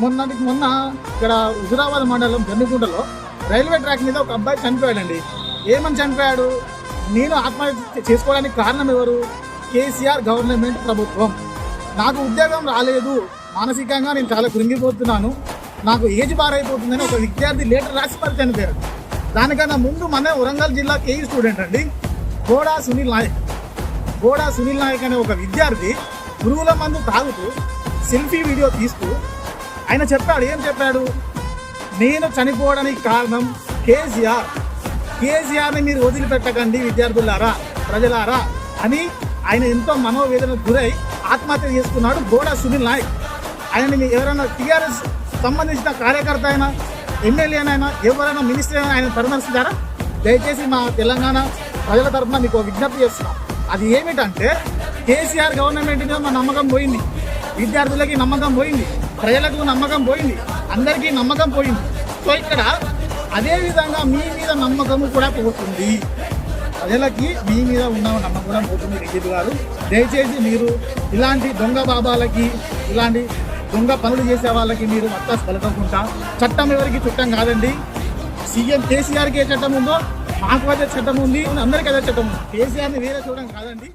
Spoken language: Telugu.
మొన్నటికి మొన్న ఇక్కడ హుజురాబాద్ మండలం జమ్మికుంటలో రైల్వే ట్రాక్ మీద ఒక అబ్బాయి చనిపోయాడండి. ఏమని చనిపోయాడు? నేను ఆత్మహత్య చేసుకోవడానికి కారణం ఎవరు? కేసీఆర్ గవర్నమెంట్ ప్రభుత్వం. నాకు ఉద్యోగం రాలేదు. మానసికంగా నేను చాలా కృంగిపోతున్నాను. నాకు ఏజ్ బారైపోతుందని ఒక విద్యార్థి లేటర్ రాసి మరి చనిపోయాడు. దానికన్నా ముందు మన వరంగల్ జిల్లా కేఈ స్టూడెంట్ అండి. గోడా సునీల్ నాయక్. గోడా సునీల్ నాయక్ అనే ఒక విద్యార్థి పురుగుల మందు తాగుతూ సెల్ఫీ వీడియో తీస్తూ ఆయన చెప్పాడు ఏం చెప్పాడు? నేను చనిపోవడానికి కారణం కేసీఆర్. కేసీఆర్ని మీరు వదిలిపెట్టకండి విద్యార్థులారా ప్రజలారా అని ఆయన ఎంతో మనోవేదనకు గురై ఆత్మహత్య చేసుకున్నాడు గోడా సునీల్ నాయక్. ఆయనని ఎవరైనా టీఆర్ఎస్ సంబంధించిన కార్యకర్త అయినా ఎమ్మెల్యేనైనా ఎవరైనా మినిస్టర్ అయినా ఆయన పరామర్శించారా? దయచేసి మా తెలంగాణ ప్రజల తరఫున మీకు ఒక విజ్ఞప్తి చేస్తున్నాం. అది ఏమిటంటే కేసీఆర్ గవర్నమెంట్ మీద మా నమ్మకం పోయింది. విద్యార్థులకి నమ్మకం పోయింది. ప్రజలకు నమ్మకం పోయింది. అందరికీ నమ్మకం పోయింది. సో ఇక్కడ అదేవిధంగా మీ మీద నమ్మకం కూడా పోతుంది. ప్రజలకి మీ మీద ఉన్న నమ్మకం కూడా పోతుంది విద్యుత్ గారు. దయచేసి మీరు ఇలాంటి దొంగ బాబాలకి ఇలాంటి దొంగ పనులు చేసే వాళ్ళకి మీరు మత్తాసు పలకకుండా చట్టం ఎవరికి చుట్టం కాదండి. సీఎం కేసీఆర్కి ఏ చట్టం ఉందో మాకు అదే చట్టం ఉంది అందరికీ అదే చట్టం ఉంది. కేసీఆర్ని వేరే చూడడం కాదండి.